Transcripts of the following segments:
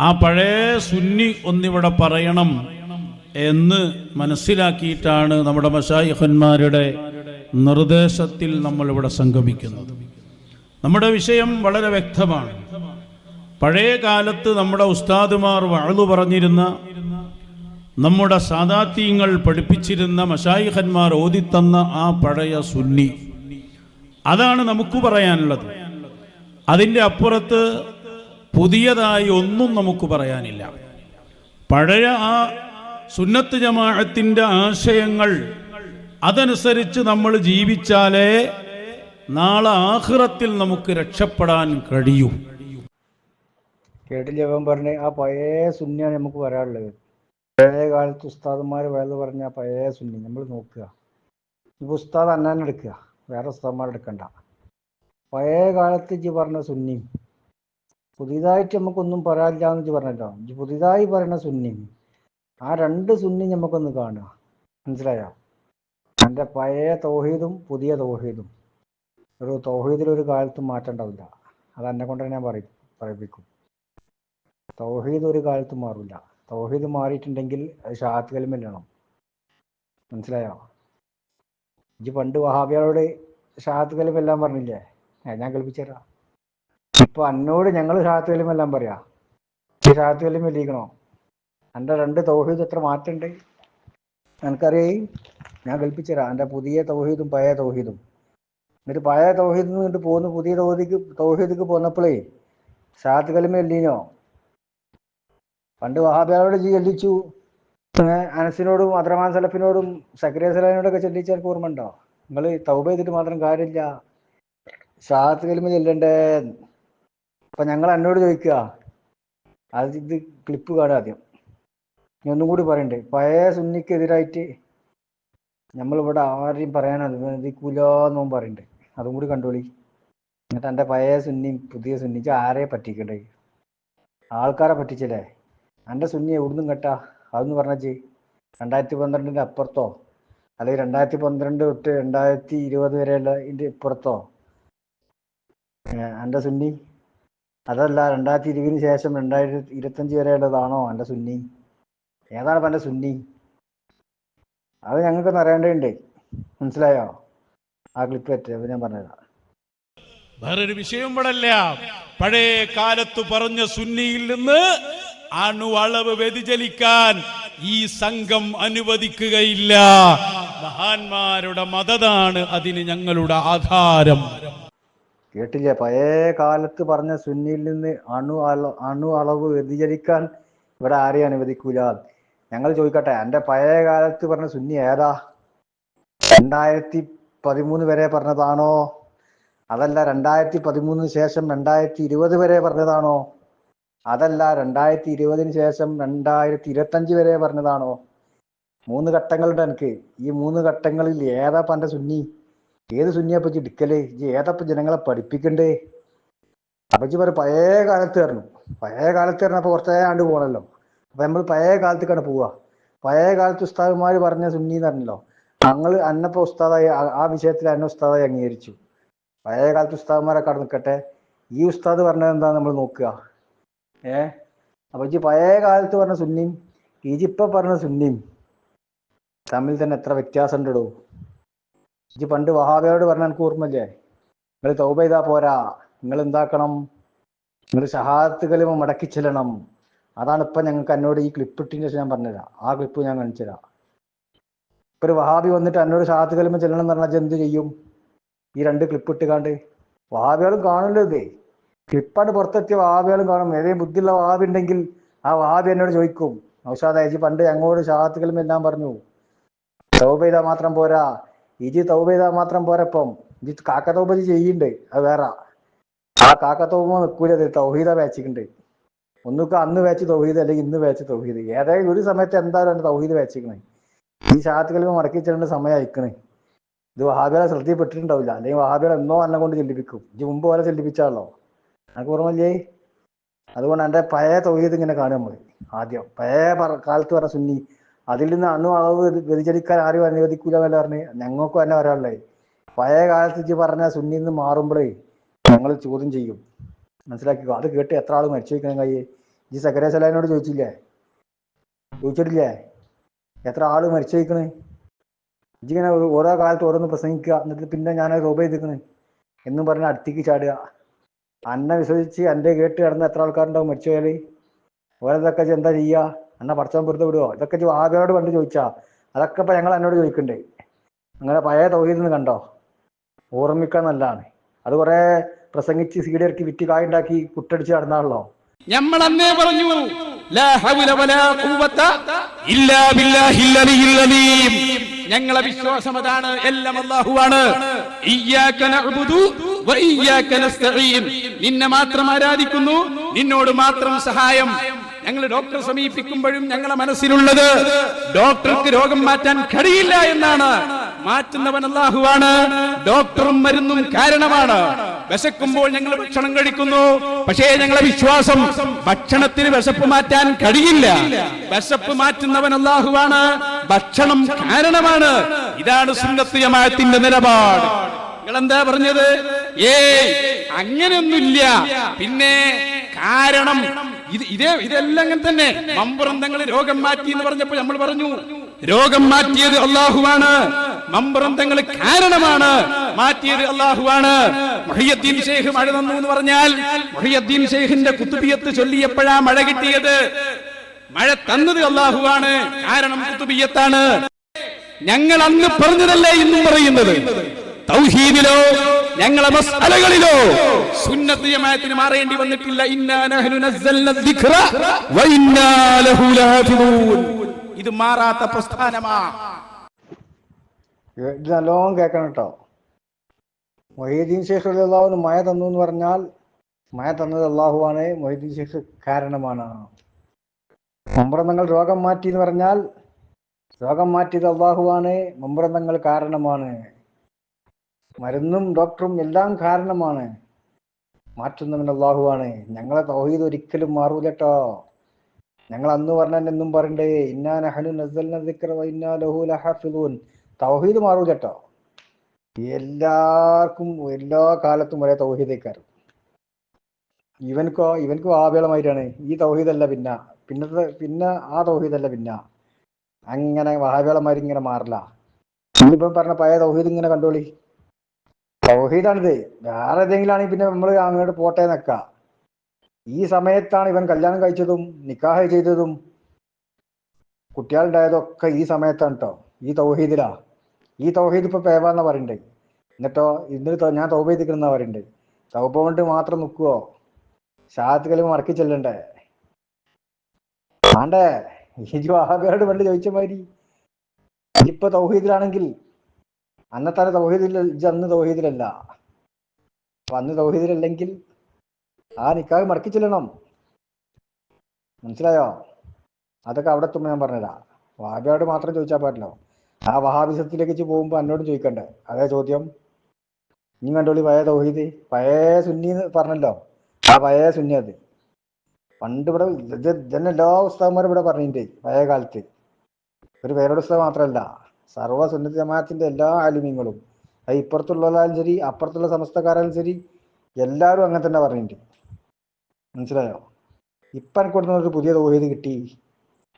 ആ പഴയ സുന്നി ഒന്നിവിടെ പറയണം എന്ന് മനസ്സിലാക്കിയിട്ടാണ് നമ്മുടെ മഷായിഹന്മാരുടെ നിർദ്ദേശത്തിൽ നമ്മളിവിടെ സംഗമിക്കുന്നത്. നമ്മുടെ വിഷയം വളരെ വ്യക്തമാണ്. പഴയ കാലത്ത് നമ്മുടെ ഉസ്താദുമാർ വാഴു പറഞ്ഞിരുന്ന നമ്മുടെ സാദാത്യങ്ങൾ പഠിപ്പിച്ചിരുന്ന മഷായിഹന്മാർ ഓതിത്തന്ന ആ പഴയ സുന്നി. അതാണ് നമുക്ക് പറയാനുള്ളത്. അതിന്റെ അപ്പുറത്ത് പുതിയതായി ഒന്നും നമുക്ക് പറയാനില്ല. പഴയ ആ സുന്നത്ത് ജമാഅത്തിന്റെ ആശയങ്ങൾ അതനുസരിച്ച് നമ്മൾ ജീവിച്ചാലേ നാളെ ആഹ്റത്തിൽ നമുക്ക് രക്ഷപ്പെടാൻ കഴിയൂ. കേട്ടില്ല അവൻ പറഞ്ഞ? ആ പഴയ സുന്നിയാണ് നമുക്ക് വരാനുള്ളത് പഴയ കാലത്ത് ഉസ്താദന്മാർ വേറെ പറഞ്ഞ ആ പഴയ സുന്നി. നമ്മൾ നോക്കുക. ഇപ്പൊ ഉസ്താദ് അന്നാൻ എടുക്കുക. വേറെ ഉസ്താദന്മാരെടുക്കണ്ട പഴയ കാലത്ത് ഇജ്ജ് പറഞ്ഞ സുന്നി പുതിയതായിട്ട് നമുക്കൊന്നും പറയാനില്ല എന്ന് പറഞ്ഞല്ലോ. പുതിയതായി പറയുന്ന സുന്നി. ആ രണ്ട് സുന്നി നമുക്കൊന്ന് കാണുക. മനസ്സിലായോ? എന്റെ പഴയ തോഹീദും പുതിയ തോഹീദും. ഒരു തൗഹീദിൽ ഒരു കാലത്തും മാറ്റം അത് എന്നെ കൊണ്ട് ഞാൻ പറയും പറയിപ്പിക്കും. തൗഹീദ് ഒരു കാലത്തും മാറില്ല തൗഹീദ് മാറിയിട്ടുണ്ടെങ്കിൽ അത് ഷാത്ത് കലിമല്ലാണ് മനസ്സിലായോ? ഇജ്ജ് പണ്ട് വഹാബിയാളോട് ഷാത്ത് കലിമെല്ലാം പറഞ്ഞില്ലേ? ഞാൻ കൽപ്പിച്ചുതരാം ഇപ്പൊ അന്നോട് ഞങ്ങൾ ഷാത്ത് കലിമെല്ലാം പറയാ. ഈ ഷാത്ത് എന്റെ എന്റെ രണ്ട് തൗഹീദ് എത്ര മാറ്റണ്ട്. എനിക്കറിയേ ഞാൻ കൽപ്പിച്ചരാ എന്റെ പുതിയ തൗഹീദും പഴയ തൗഹീദും. എന്നിട്ട് പഴയ തൗഹീദിൽ നിന്നിട്ട് പോകുന്ന പുതിയ തൗഹീദിക്ക് തൗഹീദിക്ക് പോന്നപ്പോഴേ ഷാത്ത് കലിമ എല്ലീനോ പണ്ട് വഹാബിയാളോട് ചെല്ലിച്ചു അനസിനോടും അദ്രമാൻ സലഫിനോടും സക്രിയ സലാനോടൊക്കെ ചെല്ലിച്ചാൽ ഓർമ്മ ഉണ്ടോ നിങ്ങൾ തൗബ ചെയ്തിട്ട് മാത്രം കാര്യമില്ല ഷാത്ത് കലിമ ചെല്ലണ്ടേ? അപ്പൊ ഞങ്ങൾ എന്നോട് ചോദിക്കുക അത് ഇത് ക്ലിപ്പ് കാണുക ആദ്യം. ഞാൻ ഒന്നും കൂടി പറയണ്ടേ? പഴയ സുന്നിക്കെതിരായിട്ട് നമ്മളിവിടെ ആരെയും പറയാനത് അനുവദിക്കൂലെന്നും പറയണ്ടേ? അതും കൂടി കണ്ടോളി. എന്നിട്ട് എന്റെ പഴയ സുന്നിയും പുതിയ സുന്നിച്ച് ആരെ പറ്റിക്കണ്ടേ? ആൾക്കാരെ പറ്റിച്ചല്ലേ? എന്റെ സുന്നി എവിടുന്നും കേട്ടാ? അതെന്ന് പറഞ്ഞേ രണ്ടായിരത്തി പന്ത്രണ്ടിന്റെ അപ്പുറത്തോ? അല്ലെങ്കിൽ രണ്ടായിരത്തി പന്ത്രണ്ട് തൊട്ട് രണ്ടായിരത്തി ഇരുപത് വരെയുള്ള ഇതിന്റെ ഇപ്പുറത്തോ? എന്റെ സുന്നി? അതല്ല രണ്ടായിരത്തി ഇരുപതിന് ശേഷം രണ്ടായിരത്തി ഇരുപത്തഞ്ച് വരെയുള്ളതാണോ എന്റെ സുന്നി? ഏതാണ് എന്റെ സുന്നി? അത് ഞങ്ങൾക്കൊന്ന് അറിയേണ്ടതുണ്ട്. മനസ്സിലായോ? ആ ക്ലിപ്പ് പറ്റി ഞാൻ പറഞ്ഞുതരാം. വേറൊരു വിഷയം പടല്ല. പഴയ കാലത്ത് പറഞ്ഞ സുന്നിയിൽ നിന്ന് അണു അളവ് വ്യതിചലിക്കാൻ ഈ സംഘം അനുവദിക്കുകയില്ല. മഹാന്മാരുടെ മതതാണ് അതിന് ഞങ്ങളുടെ ആധാരം. കേട്ടില്ലേ? പഴയ കാലത്ത് പറഞ്ഞ സുന്നിയിൽ നിന്ന് അണു അള അണു അളവ് വ്യതിചലിക്കാൻ ഇവിടെ ആരെയും അനുവദിക്കൂല. ഞങ്ങൾ ചോദിക്കട്ടെ എന്റെ പഴയ കാലത്ത് പറഞ്ഞ സുന്നി ഏതാ? രണ്ടായിരത്തി പതിമൂന്ന് വരെ പറഞ്ഞതാണോ? അതല്ല രണ്ടായിരത്തി പതിമൂന്നിന് ശേഷം രണ്ടായിരത്തി ഇരുപത് വരെ പറഞ്ഞതാണോ? അതല്ല രണ്ടായിരത്തി ഇരുപതിന് ശേഷം രണ്ടായിരത്തി ഇരുപത്തഞ്ച് വരെ പറഞ്ഞതാണോ? മൂന്ന് ഘട്ടങ്ങളുണ്ട് എനിക്ക്. ഈ മൂന്ന് ഘട്ടങ്ങളിൽ ഏതാ പന്റെ സുന്നി? ഏത് സുന്നിയപ്പ ഇജ്ജ് എടുക്കൽ ഇജ്ജ് ഏതപ്പ ജനങ്ങളെ പഠിപ്പിക്കണ്ടേ? അപ്പച്ചി പറയും പറ പഴയ കാലത്ത് തരണം പഴയ കാലത്ത് അപ്പൊ കുറച്ചേ ആണ്ട് പോകണല്ലോ അപ്പൊ നമ്മൾ പഴയ കാലത്തേക്കാണ് പോവുക പഴയ കാലത്ത് ഉസ്താദ്മാര് പറഞ്ഞ സുന്നി എന്ന് പറഞ്ഞല്ലോ. ഞങ്ങൾ അന്നപ്പോ ഉസ്താദായി ആ- ആ വിഷയത്തിൽ അന്ന ഉസ്താദായി അംഗീകരിച്ചു. പഴയ കാലത്ത് ഉസ്താദ്മാരൊക്കെ അവിടെ നിൽക്കട്ടെ ഈ ഉസ്താദ് പറഞ്ഞത് എന്താ നമ്മൾ നോക്കുക. ഏ? അപ്പൊ ഇജ്ജ് പഴയ കാലത്ത് പറഞ്ഞ സുന്നിയും ഈജിപ്പ പറഞ്ഞ സുന്നിയും തമ്മിൽ തന്നെ എത്ര വ്യത്യാസം ഉണ്ടോ ഇജ്ജ് പണ്ട് വഹാബിയോട് പറഞ്ഞ എനിക്ക് ഓർമ്മയില്ലേ? നിങ്ങൾ തൗബ ചെയ്താ പോരാ. നിങ്ങൾ എന്താക്കണം? നിങ്ങൾ ഷഹാദത്ത് കലിമ മടക്കി ചെല്ലണം. അതാണ് ഇപ്പൊ ഞങ്ങൾക്ക് എന്നോട് ഈ ക്ലിപ്പ് ഇട്ടതിന് ശേഷം ഞാൻ പറഞ്ഞുതരാം. ആ ക്ലിപ്പ് ഞാൻ കാണിച്ചു തരാം ഇപ്പൊ ഒരു വഹാബി വന്നിട്ട് എന്നോട് ഷഹാദത്ത് കലിമ ചെല്ലണം എന്ന് പറഞ്ഞാൽ എന്ത് ചെയ്യും? ഈ രണ്ട് ക്ലിപ്പ് ഇട്ടുകാണ്ട് വഹാബികളും ഇതേ. ക്ലിപ്പാണ് പുറത്തെത്തിയ വഹാബികളും കാണും. ഏതെങ്കിലും ബുദ്ധിയുള്ള വഹാബി ഉണ്ടെങ്കിൽ ആ വഹാബി എന്നോട് ചോദിക്കും. ഔഷാദ് അയച്ച് പണ്ട് ഞങ്ങളോട് ഷഹാദത്ത് കലിമ എല്ലാം പറഞ്ഞു. തൗബ ചെയ്താൽ മാത്രം പോരാ. ഇജി തൗബ ചെയ്താൽ മാത്രം പോരപ്പം ഇജി കാക്ക തൗബ ഇജ്ജ് ചെയ്യുന്നുണ്ട് അത് വേറെ. ആ കാക്ക തൗബ നിൽക്കൂല തൗഹീദ വേച്ചിക്കുണ്ട് ഒന്നുക്ക് അന്ന് വേച്ച് തൗഹീദ് അല്ലെങ്കിൽ ഇന്ന് വേച്ച് തൗഹീദ്. ഏതായാലും ഒരു സമയത്ത് എന്തായാലും തൗഹീദ് വേച്ചിക്കണേ ഈ ഷാത്തുകളിൽ മടക്കി ചെല്ലേണ്ട സമയം അയക്കണേ. ഇത് വഹാബികളെ ശ്രദ്ധയിൽപ്പെട്ടിട്ടുണ്ടാവില്ല. അല്ലെങ്കിൽ വഹാബികളെ എന്നോ എന്നെ കൊണ്ട് ചെല്ലിപ്പിക്കും ഇത് മുമ്പ് പോലെ ചെല്ലിപ്പിച്ചാണല്ലോ എനിക്ക് ഓർമ്മയില്ലേ അതുകൊണ്ട് എന്റെ പഴയ തൗഹീദ് ഇങ്ങനെ കാണും നമ്മൾ ആദ്യം. പഴയ കാലത്ത് പറഞ്ഞ സുന്നി അതിൽ നിന്ന് അണു അളവ് വ്യതിചലിക്കാൻ ആരും അനുവദിക്കൂല എന്നല്ല പറഞ്ഞ്. ഞങ്ങൾക്കും തന്നെ വരാനുള്ളത് പഴയ കാലത്ത് പറഞ്ഞ സുന്നിൽ നിന്ന് മാറുമ്പോഴേ ഞങ്ങൾ ചോദ്യം ചെയ്യും. മനസ്സിലാക്കിക്കോ? അത് കേട്ട് എത്ര ആൾ മരിച്ചു വയ്ക്കണം കൈ ഈ സക്കര സലാനോട് ചോദിച്ചില്ലേ? ചോദിച്ചിട്ടില്ലേ? എത്ര ആൾ മരിച്ചു വയ്ക്കണ് ജി ഇങ്ങനെ ഓരോ കാലത്ത് ഓരോന്ന് പ്രസംഗിക്കുക. എന്നിട്ട് പിന്നെ ഞാൻ രൂപ ചെയ്തിരിക്കണ് എന്നും പറഞ്ഞ് അടുത്തേക്ക് ചാടുക. അന്നെ വിശ്വസിച്ച് എന്റെ കേട്ട് കിടന്ന എത്ര ആൾക്കാരുണ്ടാവും മരിച്ചു ഓരോതൊക്കെ ഇജ്ജ് എന്താ ചെയ്യുക? എന്നെ പഠിച്ചാൻ വെറുതെ വിടുവോ? ഇതൊക്കെ ആകെയോട് പണ്ട് ചോദിച്ചാ. അതൊക്കെ ഇപ്പൊ ഞങ്ങൾ എന്നോട് ചോദിക്കണ്ടേ. അങ്ങനെ പഴയ തൊഴിൽ കണ്ടോ? ഓർമ്മിക്കാൻ നല്ലതാണ് അത് കുറെ പ്രസംഗിച്ച് സീഡി ഇറക്കി വിറ്റ് കായുണ്ടാക്കി കുട്ടടിച്ച് നടന്നാണല്ലോ. നമ്മൾ അന്നേ പറഞ്ഞു ഞങ്ങളെ വിശ്വാസം അതാണ് എല്ലാം നസ്തഈൻ. നിന്നെ മാത്രം ആരാധിക്കുന്നു നിന്നോട് മാത്രം സഹായം. ഞങ്ങൾ ഡോക്ടറെ സമീപിക്കുമ്പോഴും ഞങ്ങളെ മനസ്സിലുള്ളത്. ഡോക്ടർക്ക് രോഗം മാറ്റാൻ കഴിയില്ല എന്നാണ്. മാറ്റുന്നവൻ അല്ലാഹുവാണ്. ഡോക്ടറും മരുന്നും കാരണമാണ്. വിശക്കുമ്പോൾ ഞങ്ങൾ ഭക്ഷണം കഴിക്കുന്നു. പക്ഷേ ഞങ്ങളെ വിശ്വാസം ഭക്ഷണത്തിന് വിശപ്പ് മാറ്റാൻ കഴിയില്ല വിശപ്പ് മാറ്റുന്നവൻ അല്ലാഹുവാണ്. ഭക്ഷണം കാരണമാണ്. ഇതാണ് സുന്നത്ത് ജമാഅത്തിന്റെ നിലപാട്. നിങ്ങൾ എന്താ പറഞ്ഞത്? ഏയ് അങ്ങനെയൊന്നുമില്ല. പിന്നെ കാരണം ഇത് ഇതേ ഇതെല്ലാം അങ്ങനെ തന്നെ. മമ്പുറന്തങ്ങൾ രോഗം മാറ്റി എന്ന് പറഞ്ഞപ്പോൾ നമ്മൾ പറഞ്ഞു രോഗം മാറ്റിയത് അള്ളാഹുവാണ്. മമ്പുറന്തങ്ങൾ കാരണമാണ് മാറ്റിയത് അള്ളാഹുവാണ്. മഹിയദ്ദീൻ ഷെയ്ഖ് മഴ തന്നു എന്ന് പറഞ്ഞാൽ മഹിയദ്ദീൻ ഷെയ്ഖിന്റെ കുത്തുബിയത്ത് ചൊല്ലിയപ്പോഴാ മഴ കിട്ടിയത്. മഴ തന്നത് അള്ളാഹുവാണ് കാരണം കുത്തുബിയത്താണ്. ഞങ്ങൾ അന്ന് പറഞ്ഞതല്ലേ ഇന്നും പറയുന്നത്. തൗഹീദിലോ ഞങ്ങളെ മസ്അലകളിലോ? സുന്നത്ത് ജമാഅത്തിന് മാറേണ്ടി വന്നിട്ടില്ല. ഇന്നാ നഹ്നു നസ്സൽന ദിക്റ വ ഇന്നാ ലഹു ലഹാഫിദൂൻ ഇത് മാറാത്ത പ്രസ്ഥാനമാ. നല്ലോണം കേൾക്കണം കേട്ടോ. മൊഹീദ്ദീൻ ഷേഖ് അള്ളാഹുവിന് മയ തന്നു എന്ന് പറഞ്ഞാൽ മയ തന്നത് അള്ളാഹുവാണ് മൊഹീദ്ദീൻ ഷേഖ് കാരണമാണ്. മമ്പ്രന്തങ്ങൾ രോഗം മാറ്റി എന്ന് പറഞ്ഞാൽ രോഗം മാറ്റിയത് അള്ളാഹുവാണ് മമ്പ്രന്തങ്ങൾ കാരണമാണ്. മരുന്നും ഡോക്ടറും എല്ലാം കാരണമാണ്. മാറ്റുന്നവൻ അള്ളാഹുവാണ് ഞങ്ങളെ തൗഹീദ് ഒരിക്കലും മാറൂല കേട്ടോ ഞങ്ങൾ അന്ന് പറഞ്ഞാൽ എന്നും പറയണ്ടേ ഇന്നാ നഹനു ഇന്നാ ലഹു തൗഹീദ് എല്ലാവർക്കും എല്ലാ കാലത്തും ഒരേ തൗഹീദേക്കാരും ഇവൻക്കോ ഇവൻക്ക് ആവേളമായിട്ടാണ്. ഈ തൗഹീദല്ല പിന്നെ. പിന്നത്തെ പിന്നെ ആ തൗഹീദല്ല പിന്നെ. അങ്ങനെ വഹാബികളമാര് ഇങ്ങനെ മാറില്ല ഇന്നിപ്പം പറഞ്ഞ പഴയ തൗഹീദ് ഇങ്ങനെ കണ്ടോളി. തൗഹീദാണിത് വേറെ ഏതെങ്കിലും ആണെങ്കിൽ പിന്നെ നമ്മൾ അങ്ങോട്ട് പോട്ടെ നിക്ക ഈ സമയത്താണ് ഇവൻ കല്യാണം കഴിച്ചതും നിക്കാഹ് ചെയ്തതും കുട്ടികളുണ്ടായതൊക്കെ ഈ സമയത്താണ് കേട്ടോ ഈ തൗഹീദിലാ. ഈ തൗഹീദ് ഇപ്പൊ പേവാന്നാ പറയണ്ടേ. എന്നിട്ടോ ഇന്ന് ഞാൻ തൗബ ചെയ്തിരിക്കുന്ന പറയണ്ടേ. തൗബ കൊണ്ട് മാത്രം നിൽക്കുവോ ഷാത്ത് മറക്കി ചെല്ലണ്ടേ? ആണ്ടേ ഈ വഹാബിയോട് പണ്ട് ചോദിച്ച മാതിരി ഇപ്പൊ തൗഹീദിലാണെങ്കിൽ അന്നത്തെ തൗഹീദിൽ ഇജ്ജ് അന്ന് തൗഹീദിലല്ല. അപ്പൊ അന്ന് തൗഹീദിലല്ലെങ്കിൽ ആ നിക്കാഹ് മടക്കി ചെല്ലണം മനസ്സിലായോ? അതൊക്കെ അവിടെ എത്തുമ്പോ ഞാൻ പറഞ്ഞതാ വാബിയോട് മാത്രം ചോദിച്ചാൽ പാടില്ലോ. ആ വഹാബിസത്തിലേക്ക് ഇജ്ജ് പോകുമ്പോ എന്നോട് ചോദിക്കണ്ടേ? അതേ ചോദ്യം. നീ കണ്ടോളി പഴയ തൗഹീദ്? പഴയ സുന്നി പറഞ്ഞല്ലോ. ആ പഴയ സുന്നി അത്. പണ്ട് ഇവിടെ ഇത് ഇതന്നെ എല്ലാ ഉസ്താവന്മാരും ഇവിടെ പറഞ്ഞിട്ടുണ്ട് പഴയ കാലത്ത്. ഒരു പേരുടെ ഉസ്താവ് മാത്രമല്ല സർവ സുന്നത്ത് ജമാഅത്തിന്റെ എല്ലാ ആലിമ്യങ്ങളും അത് ഇപ്പുറത്തുള്ളവരാലും ശരി അപ്പുറത്തുള്ള സമസ്തക്കാരാലും ശരി എല്ലാവരും അങ്ങനെ തന്നെ പറഞ്ഞിട്ടുണ്ട്. മനസ്സിലായോ? ഇപ്പം എനിക്ക് കൊടുക്കുന്ന ഒരു പുതിയ തോഹീത് കിട്ടി.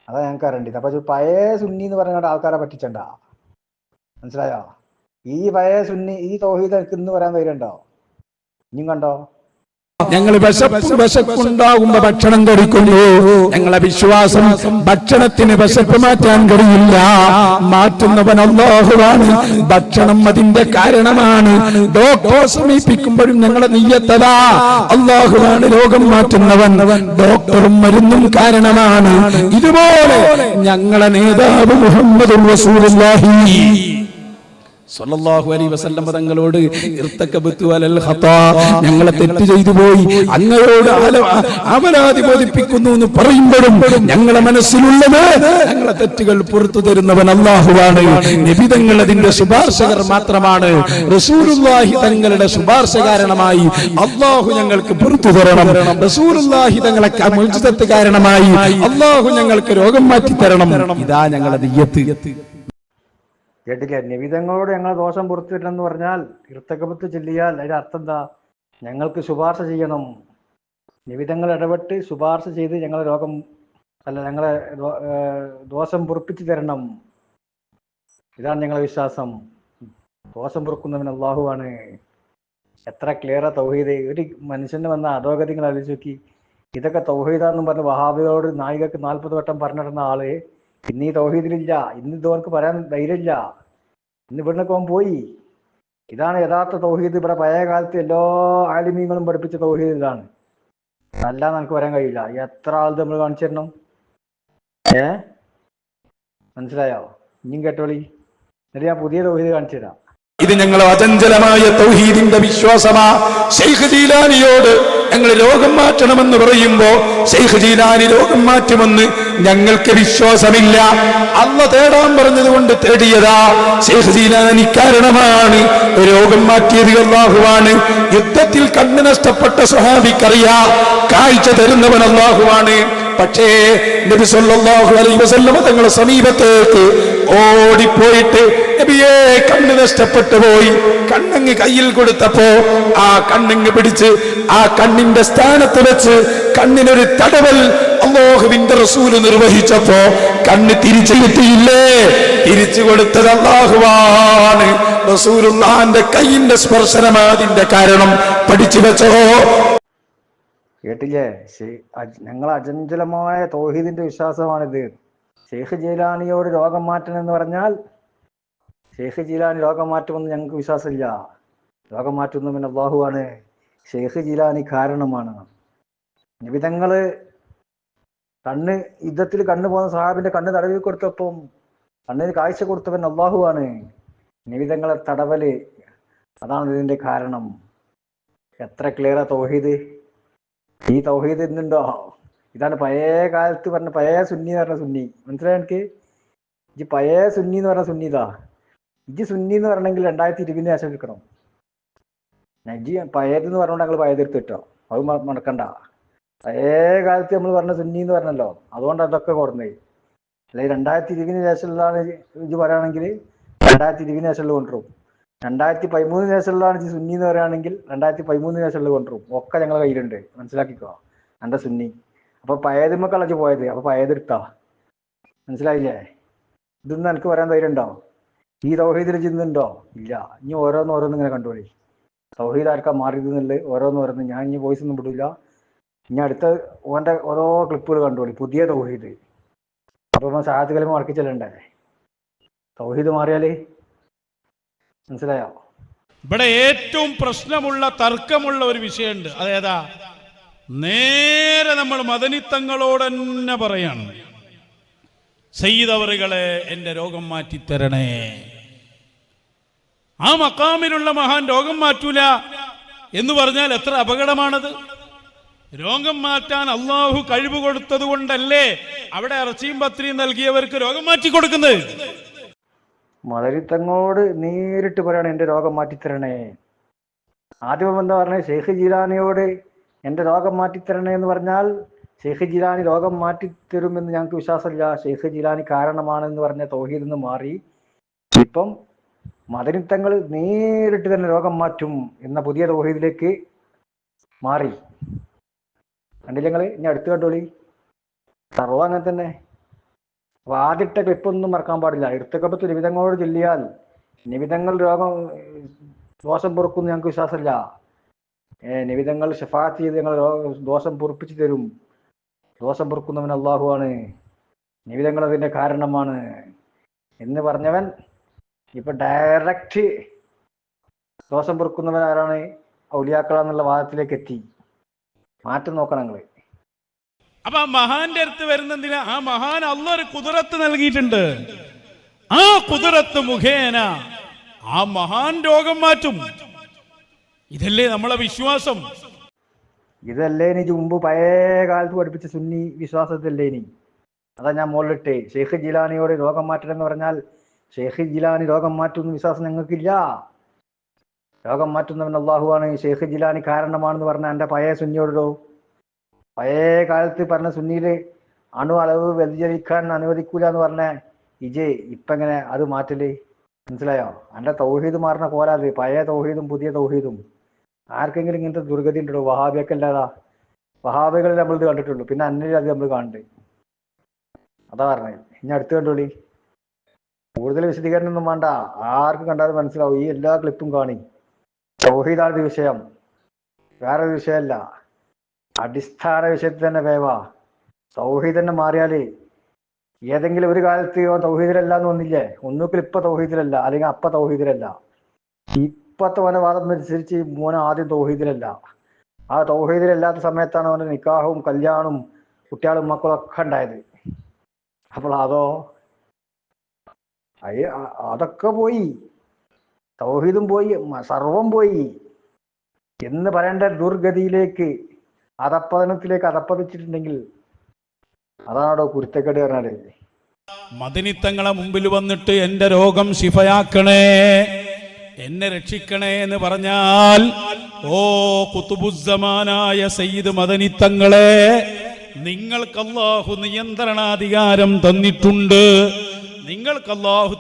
അതാ ഞങ്ങൾക്ക് അറിയേണ്ടത് അപ്പൊ പഴയ സുന്നി എന്ന് പറഞ്ഞാൽ ആൾക്കാരെ പറ്റിച്ചണ്ട. മനസ്സിലായോ? ഈ പഴയ സുന്നി ഈ തോഹീദ് എനിക്ക് ഇന്ന് പറയാൻ ധൈര്യമുണ്ടോ ഇനിയും കണ്ടോ? ഞങ്ങൾ വിശപ്പ് വിശപ്പുണ്ടാകുമ്പോ ഭക്ഷണം കഴിക്കുന്നു. ഞങ്ങളെ വിശ്വാസം ഭക്ഷണത്തിന് വിശപ്പ് മാറ്റാൻ കഴിയില്ല. മാറ്റുന്നവൻ അള്ളാഹുവാണ് ഭക്ഷണം അതിന്റെ കാരണമാണ്. ഡോക്ടറെ സമീപിക്കുമ്പോഴും ഞങ്ങളെ നെയ്യത്തതാ. അള്ളാഹുവാണ് രോഗം മാറ്റുന്നവൻ. ഡോക്ടറും മരുന്നും കാരണമാണ്. ഇതുപോലെ ഞങ്ങളെ നേതാവ് മുഹമ്മദ് റസൂലുള്ളാഹി സല്ലല്ലാഹു അലൈഹി വസല്ലം തങ്ങളോട് ഇർത്തക്കബത്തു അലൽ ഖത്താ തെറ്റ് ചെയ്തു പോയി. അങ്ങയോട് അപരാധി ബോധിപ്പിക്കുന്നു എന്ന് പറയുമ്പോഴും ഞങ്ങളെ മനസ്സിലുള്ളത് ഞങ്ങളെ തെറ്റുകൾ പുറത്തു തരുന്നവൻ അള്ളാഹുവാണ് നബിതങ്ങൾ അതിന്റെ ശുപാർശകർ മാത്രമാണ്. റസൂലുള്ളാഹി തങ്ങളുടെ ശുപാർശ കാരണമായി അള്ളാഹു ഞങ്ങൾക്ക് പുറത്തു തരണം. റസൂലുള്ളാഹി തങ്ങളെ ക- കാരണമായി അള്ളാഹു ഞങ്ങൾക്ക് രോഗം മാറ്റി തരണം ഇതാ ഞങ്ങളുടെ ദിയ്യത്ത് കേട്ടില്ലേ? നിവിധങ്ങളോട് ഞങ്ങൾ ദോഷം പുറത്തു വരണം എന്ന് പറഞ്ഞാൽ ഇർത്തകപത്ത് ചെല്ലിയാൽ അതിന്റെ അർത്ഥം എന്താ ഞങ്ങൾക്ക് ശുപാർശ ചെയ്യണം. നിവിധങ്ങൾ ഇടപെട്ട് ശുപാർശ ചെയ്ത് ഞങ്ങളെ രോഗം അല്ല ഞങ്ങളെ ദോഷം പൊറുപ്പിച്ചു തരണം. ഇതാണ് ഞങ്ങളെ വിശ്വാസം. ദോഷം പൊറുക്കുന്നവൻ അള്ളാഹുവാണ് എത്ര ക്ലിയറാ തൗഹീദ്. ഒരു മനുഷ്യന് വന്ന അധോഗതികൾ ആലോചിച്ച് നോക്കി. ഇതൊക്കെ തൗഹീദാന്നും പറഞ്ഞ് വഹാബികളോട് നായികക്ക് നാൽപ്പത് വട്ടം പറഞ്ഞിടുന്ന ആൾ ഇന്ന് ഈ തൗഹീദിലില്ല ഇന്ന് ഇതുവർക്ക് പറയാൻ ധൈര്യമില്ല. ഇന്ന് ഇവിടുന്നൊക്കെ അവൻ പോയി. ഇതാണ് യഥാർത്ഥ തൗഹീദ്. ഇവിടെ പഴയ കാലത്ത് എല്ലാ ആലിമീങ്ങളും പഠിപ്പിച്ച തൗഹീദ് ഇതാണ്. അല്ല നമുക്ക് പറയാൻ കഴിയില്ല. എത്ര ആൾ നമ്മൾ കാണിച്ചു തരണം? ഏ? മനസ്സിലായോ? ഇനിയും കേട്ടോളി. എന്നിട്ട് ഞാൻ പുതിയ തൗഹീദ് കാണിച്ചു തരാം. ഇത് ഞങ്ങൾ അചഞ്ചലമായ തൗഹീദിന്റെ വിശ്വാസമാ. ഷെയ്ഖ് ജീലാനിയോട് ഞങ്ങൾ രോഗം മാറ്റണമെന്ന് പറയുമ്പോ ശൈഖ് ജീലാനി രോഗം മാറ്റുമെന്ന് ഞങ്ങൾക്ക് വിശ്വാസമില്ല. അന്ന് തേടാൻ പറഞ്ഞതുകൊണ്ട് തേടിയതാ ശൈഖ് ജീലാനി കാരണമാണ്. രോഗം മാറ്റിയത് അള്ളാഹുവാണ് യുദ്ധത്തിൽ കണ്ണ് നഷ്ടപ്പെട്ട സ്വഹാബിക്കറിയാ കാഴ്ച തരുന്നവൻ അള്ളാഹുവാണ് പക്ഷേ നബി സല്ലല്ലാഹു അലൈഹി വസല്ലമ തങ്ങളുടെ സമീപത്തേക്ക് ഓടിപ്പോയിട്ട് നബിയെ കണ്ണ് നഷ്ടപ്പെട്ടു പോയി. കണ്ണങ്ങ് കയ്യിൽ കൊടുത്തപ്പോ ആ കണ്ണങ്ങ് പിടിച്ച് ആ കണ്ണിന്റെ സ്ഥാനത്ത് വെച്ച് കണ്ണിനൊരു തടവൽ അള്ളാഹുവിന്റെ റസൂൽ നിർവഹിച്ചപ്പോ കണ്ണ് തിരിച്ചു കിട്ടിയില്ലേ? തിരിച്ചു കൊടുത്തത് അള്ളാഹുവാണ്. റസൂലുള്ളാന്റെ കയ്യിന്റെ സ്പർശനം അതിന്റെ കാരണം പഠിച്ചു വെച്ചോ. കേട്ടില്ലേ? ഞങ്ങൾ അചഞ്ചലമായ തൗഹീദിന്റെ വിശ്വാസമാണിത്. ഷെയ്ഖ് ജീലാനിയോട് രോഗം മാറ്റണം എന്ന് പറഞ്ഞാൽ ഷെയ്ഖ് ജീലാനി രോഗം മാറ്റുമെന്ന് ഞങ്ങൾക്ക് വിശ്വാസമില്ല. രോഗം മാറ്റുന്ന പിന്നെ അള്ളാഹുവാണ് ഷെയ്ഖ് ജീലാനി കാരണമാണ്. നിബിതങ്ങൾ കണ്ണ് യുദ്ധത്തിൽ കണ്ണു പോകുന്ന സാഹിബിന്റെ കണ്ണ് തടവി കൊടുത്തപ്പം കണ്ണിന് കാഴ്ച കൊടുത്തവൻ അള്ളാഹുവാണ് നിബിതങ്ങളെ തടവൽ അതാണ് ഇതിന്റെ കാരണം. എത്ര ക്ലിയറാ തൗഹീദ്? ഈ തൗഹീദ് ഇന്നുണ്ടോ ഇതാണ് പഴയ കാലത്ത് പറഞ്ഞ പഴയ സുന്നി എന്ന് പറഞ്ഞ സുന്നി. മനസ്സിലായി എനിക്ക്? ഈ പഴയ സുന്നി എന്ന് പറഞ്ഞ സുന്നിതാ ഇജ് സുന്നി എന്ന് പറഞ്ഞെങ്കിൽ രണ്ടായിരത്തി ഇരുപതിന് ശേഷം എടുക്കണം. നജി പഴയതെന്ന് പറഞ്ഞുകൊണ്ട് ഞങ്ങൾ പഴയതെടുത്ത് കിട്ടോ അത് മ- മറക്കണ്ട. പഴയ കാലത്ത് നമ്മൾ പറഞ്ഞ സുന്നി എന്ന് പറഞ്ഞല്ലോ. അതുകൊണ്ട് അതൊക്കെ കുറഞ്ഞത് അല്ലെങ്കിൽ രണ്ടായിരത്തി ഇരുപതിന് ശേഷമുള്ളതാണ് ഇത് പറയുകയാണെങ്കിൽ രണ്ടായിരത്തി ഇരുപതിന് ശേഷമുള്ള കൊണ്ടുവരും. രണ്ടായിരത്തി പതിമൂന്നിന് ശേഷമുള്ളതാണ് ഇത് സുന്നി എന്ന് പറയുകയാണെങ്കിൽ രണ്ടായിരത്തി പതിമൂന്നിന് ശേഷമുള്ള കൊണ്ടുവരും. ഒക്കെ ഞങ്ങളുടെ കയ്യിലുണ്ട്. മനസ്സിലാക്കിക്കോ. എന്റെ സുന്നി. അപ്പൊ പഴയതുമ്മ കളഞ്ഞു പോയത്. അപ്പൊ പഴയതെടുത്താ മനസ്സിലായില്ലേ? ഇതൊന്നും എനിക്ക് പറയാൻ ധൈര്യം ഉണ്ടോ ഈ തൗഹീദിൽ ചിന്തുണ്ടോ ഇല്ല. ഇനി ഓരോന്ന് ഓരോന്ന് ഇങ്ങനെ കണ്ടുപോയി തൗഹീദ് ആർക്കാ മാറിയത് എന്നുള്ളത് ഓരോന്ന് ഓരോന്ന്. ഞാൻ ഇനി വോയിസ് ഒന്നും വിടില്ല ഇനി അടുത്ത ഓന്റെ ഓരോ ക്ലിപ്പുകൾ കണ്ടുപോയി പുതിയ തൗഹീദ്. അപ്പൊ സാഹത്ത് കലമ ചെല്ലണ്ടേ? തൗഹീദ് മാറിയാൽ മനസ്സിലായോ? ഇവിടെ ഏറ്റവും പ്രശ്നമുള്ള തർക്കമുള്ള ഒരു വിഷയമുണ്ട്. അതേതാ നേരെ നമ്മൾ മദനിത്തങ്ങളോട് തന്നെ പറയാണ്. സയ്യിദവറുകളെ എന്റെ രോഗം മാറ്റിത്തരണേ. ആ മക്കാമിലുള്ള മഹാൻ രോഗം മാറ്റൂല എന്ന് പറഞ്ഞാൽ എത്ര അപകടമാണത്? രോഗം മാറ്റാൻ അള്ളാഹു കഴിവ് കൊടുത്തത് കൊണ്ടല്ലേ അവിടെ ഇറച്ചിയും പത്രിയും നൽകിയവർക്ക് രോഗം മാറ്റി കൊടുക്കുന്നത്? മദരിത്തങ്ങോട് നേരിട്ട് പറയണം എന്റെ രോഗം മാറ്റിത്തരണേ. ആദ്യം എന്താ പറഞ്ഞത്? ഷെയ്ഖ് ജീലാനിയോട് എന്റെ രോഗം മാറ്റിത്തരണേ എന്ന് പറഞ്ഞാൽ ഷെയ്ഖ് ജിലാനി രോഗം മാറ്റിത്തരുമെന്ന് ഞങ്ങൾക്ക് വിശ്വാസമില്ല. ഷെയ്ഖ് ജിലാനി കാരണമാണെന്ന് പറഞ്ഞ തോഹീദ് നിന്ന് മാറി. ഇപ്പം മദനിത്തങ്ങൾ നേരിട്ട് തന്നെ രോഗം മാറ്റും എന്ന പുതിയ തോഹീദിലേക്ക് മാറി. കണ്ടില്ല ഞങ്ങൾ ഇനി അടുത്ത് കണ്ടോളി. സർവ അങ്ങനെ തന്നെ. അപ്പൊ ആദ്യത്തെ ക്ലിപ്പൊന്നും മറക്കാൻ പാടില്ല. ഇർത്തക്കപ്പത്ത് നിമിതങ്ങളോട് ചൊല്ലിയാൽ നിമിതങ്ങൾ രോഗം ദോഷം പൊറുക്കും ഞങ്ങൾക്ക് വിശ്വാസമില്ല. ഏ നിമിതങ്ങൾ ഷഫാത്ത് ചെയ്ത് ഞങ്ങൾ ദോഷം പൊറുപ്പിച്ചു തരും. ദോഷം പൊറുക്കുന്നവൻ അള്ളാഹുവാണ് നിമിതങ്ങൾ അതിന്റെ കാരണമാണ്. എന്ന് പറഞ്ഞവൻ ഇപ്പൊ ഡയറക്റ്റ് ദോഷം പൊറുക്കുന്നവൻ ആരാണ്? ഔലിയാക്കളെന്നുള്ള വാദത്തിലേക്ക് എത്തി. മാറ്റം നോക്കണം നിങ്ങൾ അപ്പൊ ആ മഹാന്റെ അടുത്ത് വരുന്നതിന് ആ മഹാൻ അല്ല ഒരു കുതിരത്ത് നൽകിയിട്ടുണ്ട്. ആ കുതിരത്ത് മുഖേന ആ മഹാൻ രോഗം മാറ്റും. ഇതല്ലേ നമ്മളെ വിശ്വാസം. ഇതല്ലേ ഇനി മുമ്പ് പഴയ കാലത്ത് പഠിപ്പിച്ച സുന്നി വിശ്വാസത്തില്ലേ ഇനി? അതാ ഞാൻ മുകളിലിട്ടെ ഷെയ്ഖ് ജിലാനിയോട് രോഗം മാറ്റണം എന്ന് പറഞ്ഞാൽ ഷെയ്ഖ് ജിലാനി രോഗം മാറ്റുന്ന വിശ്വാസം ഞങ്ങൾക്കില്ല. രോഗം മാറ്റുന്നവൻ അള്ളാഹുവാണ് ഷെയ്ഖ് ജിലാനി കാരണമാണെന്ന് പറഞ്ഞ എന്റെ പഴയ സുന്നിയോടോ പഴയ കാലത്ത് പറഞ്ഞ സുന്നിയിൽ അണു അളവ് വ്യതിചലിക്കാൻ അനുവദിക്കൂല എന്ന് പറഞ്ഞ ഇജ് ഇപ്പം എങ്ങനെ അത് മാറ്റൽ? മനസ്സിലായോ? എന്റെ തൗഹീദ് മാറുന്ന കോലാത് പഴയ തൗഹീദും പുതിയ തൗഹീദും. ആർക്കെങ്കിലും ഇങ്ങനത്തെ ദുർഗതി ഉണ്ടോ? വഹാബിയൊക്കെ അല്ലാതാ വഹാബികളിൽ നമ്മളിത് കണ്ടിട്ടുള്ളൂ. പിന്നെ അന്നിൽ അത് നമ്മൾ കാണണ്ടേ. അതാ പറഞ്ഞത്. ഇനി അടുത്ത് കണ്ടോളി. കൂടുതൽ വിശദീകരണം ഒന്നും വേണ്ട. ആർക്ക് കണ്ടാലും മനസ്സിലാവും. ഈ എല്ലാ ക്ലിപ്പും കാണി. സൗഹീദാണ് വിഷയം. വേറെ വിഷയമല്ല. അടിസ്ഥാന വിഷയത്തിൽ തന്നെ വേവാ. സൗഹീദ് തന്നെ മാറിയാൽ ഏതെങ്കിലും ഒരു കാലത്ത് തൗഹീദിലല്ല എന്ന് വന്നില്ലേ ഒന്നുകിൽ ഇപ്പൊ തൗഹീദിലല്ല. അല്ലെങ്കിൽ അപ്പ തൗഹീദിലല്ല. ഇപ്പത്തെ ഓനെ വാദം അനുസരിച്ച് മോനെ ആദ്യം തൗഹീദിലല്ല. ആ തൗഹീദിലല്ലാത്ത സമയത്താണ് അവന്റെ നിക്കാഹവും കല്യാണവും കുട്ടികളും മക്കളും ഒക്കെ ഉണ്ടായത്. അപ്പോൾ അതോ അയ്യ അതൊക്കെ പോയി. തൗഹീദും പോയി സർവം പോയി. എന്ന് പറയേണ്ട ദുർഗതിയിലേക്ക് അതപ്പതനത്തിലേക്ക് അതപ്പതിച്ചിട്ടുണ്ടെങ്കിൽ അതാണോ കുരുത്തക്കേട് പറഞ്ഞാൽ? മതിനിത്തങ്ങളെ മുമ്പിൽ വന്നിട്ട് എന്റെ രോഗം ശിഫയാക്കണേ. എന്നെ രക്ഷിക്കണേ എന്ന് പറഞ്ഞാൽ ഓ കുത്തുബുസമാനായ സയ്യിദ് മദനിത്തങ്ങളെ നിങ്ങൾക്ക് അല്ലാഹു നിയന്ത്രണാധികാരം തന്നിട്ടുണ്ട്. നിങ്ങൾക്ക്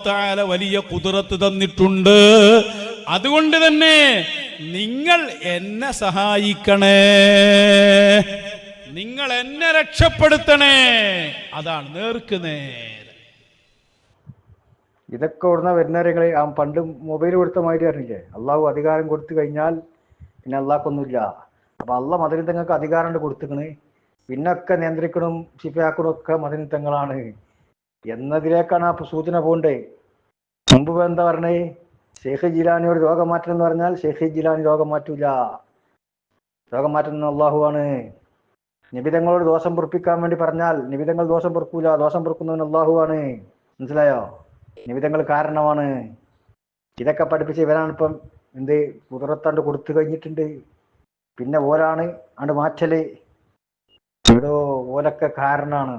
താല വലിയ കുതിരത്ത് തന്നിട്ടുണ്ട്. അതുകൊണ്ട് തന്നെ നിങ്ങൾ എന്നെ സഹായിക്കണേ. നിങ്ങൾ എന്നെ രക്ഷപ്പെടുത്തണേ. അതാണ് നേർക്ക് നേരെ ഇതൊക്കെ ഉടനെ വരുന്നവരെ ആ പണ്ട് മൊബൈൽ കൊടുത്ത മാതിരി അറിഞ്ഞില്ലേ? അള്ളാഹു അധികാരം കൊടുത്തു കഴിഞ്ഞാൽ പിന്നെ അള്ളാഹ്ക്കൊന്നുമില്ല. അപ്പൊ അള്ള മദനിത്തങ്ങൾക്ക് അധികാരം കൊടുത്തിക്കണ്. പിന്നൊക്കെ നിയന്ത്രിക്കണം ശിഫയാക്കണും ഒക്കെ മദനിത്തങ്ങളാണ്. എന്നതിലേക്കാണ് ആ സൂചന പോകണ്ടേ? മുമ്പ് എന്താ പറഞ്ഞേ? ഷെയ്ഖ് ജിലാനിയോട് രോഗം മാറ്റം എന്ന് പറഞ്ഞാൽ ഷെയ്ഖ് ജിലാനി രോഗം മാറ്റൂല രോഗം മാറ്റുന്ന അള്ളാഹുവാണ് നിബിതങ്ങളോട് ദോഷം പൊറപ്പിക്കാൻ വേണ്ടി പറഞ്ഞാൽ നിബിതങ്ങൾ ദോഷം പൊറുക്കൂല. ദോഷം പൊറുക്കുന്നവൻ അള്ളാഹുവാണ് മനസ്സിലായോ? നിമിതങ്ങൾ കാരണമാണ്. ഇതൊക്കെ പഠിപ്പിച്ച ഇവരാണ് ഇപ്പം എന്ത് കുതിരത്താണ്ട് കൊടുത്തു കഴിഞ്ഞിട്ടുണ്ട്. പിന്നെ ഓരാണ് അണ്ട് മാറ്റൽ. ഇവിടോ ഓലൊക്കെ കാരണാണ്.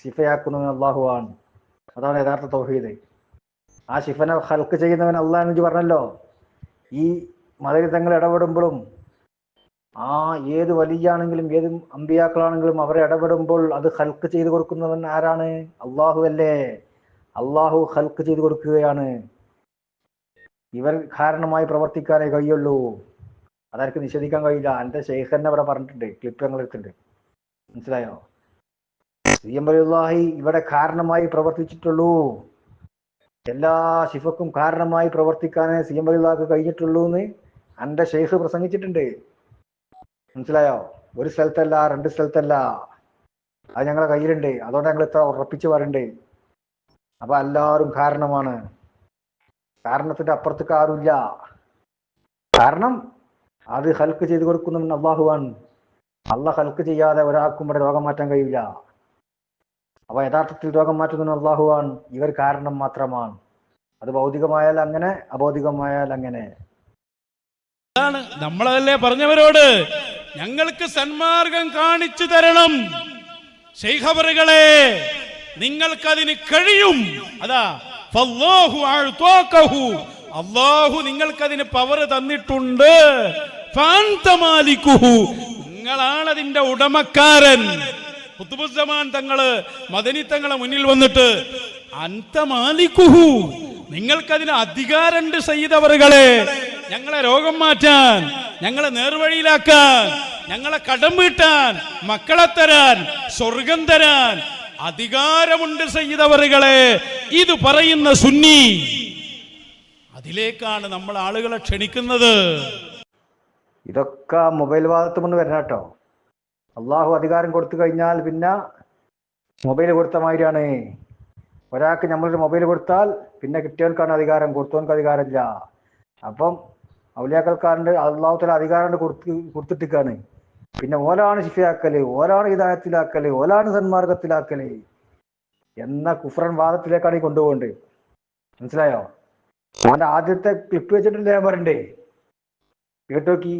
ശിഫയാക്കുന്നത് അള്ളാഹുവാണ് അതാണ് യഥാർത്ഥ തൗഹീദ്. ആ ശിഫനെ ഹൽക്ക് ചെയ്യുന്നവൻ അള്ളാഹ് എന്ന് പറഞ്ഞല്ലോ. ഈ മതയുദ്ധങ്ങൾ ഇടപെടുമ്പോഴും ആ ഏത് വലിയാണെങ്കിലും ഏത് അമ്പിയാക്കളാണെങ്കിലും അവരെ ഇടപെടുമ്പോൾ അത് ഹൽക്ക് ചെയ്തു കൊടുക്കുന്നവൻ ആരാണ്? അള്ളാഹു അല്ലേ? അള്ളാഹു ഹൽക്ക് ചെയ്തു കൊടുക്കുകയാണ്. ഇവർ കാരണമായി പ്രവർത്തിക്കാനേ കഴിയുള്ളൂ. അതാർക്ക് നിഷേധിക്കാൻ കഴിയില്ല. എന്റെ ഷെയ്ഖ് തന്നെ ഇവിടെ പറഞ്ഞിട്ടുണ്ട്. ക്ലിപ്പ് ഞങ്ങൾ എടുത്തിട്ടുണ്ട്. മനസ്സിലായോ? സി എം ഇവിടെ കാരണമായി പ്രവർത്തിച്ചിട്ടുള്ളൂ. എല്ലാ ശിഫക്കും കാരണമായി പ്രവർത്തിക്കാനേ സി കഴിഞ്ഞിട്ടുള്ളൂ എന്ന് എന്റെ ഷെയ്ഖ് പ്രസംഗിച്ചിട്ടുണ്ട്. മനസ്സിലായോ? ഒരു സ്ഥലത്തല്ല രണ്ട് സ്ഥലത്തല്ല. അത് ഞങ്ങളുടെ കയ്യിലുണ്ട്. അതുകൊണ്ട് ഞങ്ങൾ ഇത്ര ഉറപ്പിച്ച് പറയുന്നുണ്ട് അപ്പൊ എല്ലാവരും കാരണമാണ്. കാരണത്തിന്റെ അപ്പുറത്തേക്ക് ആരുമില്ല. കാരണം അത് ഹൽക്ക് ചെയ്തു കൊടുക്കുന്ന അള്ളാഹുവാണ് അള്ള ഹൽക്ക് ചെയ്യാതെ ഒരാൾക്കും ഇവിടെ രോഗം മാറ്റാൻ കഴിയില്ല. അപ്പൊ യഥാർത്ഥത്തിൽ രോഗം മാറ്റുന്ന അള്ളാഹുവാണ് ഇവർ കാരണം മാത്രമാണ്. അത് ഭൗതികമായാൽ അങ്ങനെ അഭൗതികമായാൽ അങ്ങനെ. നമ്മളതല്ലേ പറഞ്ഞവരോട്? ഞങ്ങൾക്ക് സന്മാർഗം കാണിച്ചു തരണം. ശൈഖബറുകളെ നിങ്ങൾക്കതിന് കഴിയും. അതാ. അള്ളാഹു നിങ്ങൾക്കതിന് പവർ തന്നിട്ടുണ്ട്. നിങ്ങളാണ് അതിന്റെ ഉടമക്കാരൻ. കുത്തുബുസ്സമാൻ തങ്ങൾ മദനി തങ്ങളെ മുന്നിൽ വന്നിട്ട് അന്തമാലിക്കുഹു. നിങ്ങൾക്കതിന് അധികാരമുണ്ട് സയ്യിദവറുകളെ ഞങ്ങളെ രോഗം മാറ്റാൻ ഞങ്ങളെ നേർവഴിയിലാക്കാൻ ഞങ്ങളെ കടം വീട്ടാൻ മക്കളെ തരാൻ സ്വർഗം തരാൻ അധികാരമുണ്ട് സയ്യിദവറുകളെ. ഇത് പറയുന്ന സുന്നി. അതിലേക്കാണ് നമ്മൾ ആളുകളെ ക്ഷണിക്കുന്നത്. ഇതൊക്കെ മൊബൈൽ കൊണ്ട് വരണം കേട്ടോ. അള്ളാഹു അധികാരം കൊടുത്തു കഴിഞ്ഞാൽ പിന്നെ മൊബൈൽ കൊടുത്ത മാതിരിയാണ്. ഒരാൾക്ക് നമ്മളൊരു മൊബൈൽ കൊടുത്താൽ പിന്നെ കിട്ടിയവർക്കാണ് അധികാരം കൊടുത്തവർക്ക് അധികാരമില്ല. അപ്പം ഔലിയാക്കൾക്കാരുണ്ട് അള്ളാഹുത്തല അധികാരം കൊടുത്ത് കൊടുത്തിട്ടിക്കാണ് പിന്നെ ഓലാണ് ശിഫയാക്കൽ ഓലാണ് ഹിതായത്തിലാക്കൽ ഓലാണ് സന്മാർഗത്തിലാക്കൽ. എന്ന കുഫ്രൻ വാദത്തിലേക്കാണ് ഈ കൊണ്ടുപോകേണ്ടത് മനസ്സിലായോ? അവന്റെ ആദ്യത്തെ ക്ലിപ്പ് വെച്ചിട്ടില്ല ഞാൻ പറയണ്ടേ? കേട്ടോക്കി.